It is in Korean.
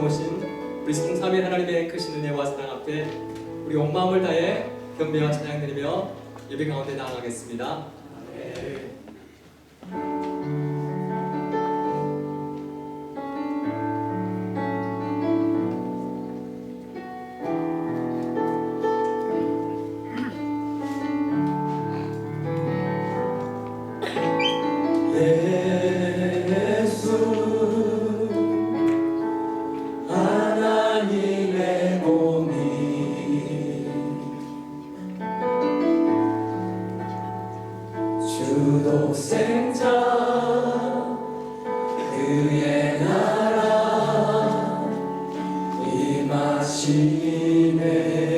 넘으신 우리 성삼위 하나님의 크신 은혜와 사랑 앞에 우리 온 마음을 다해 경배와 찬양 드리며 예배 가운데 나아가겠습니다. 네. 임하시네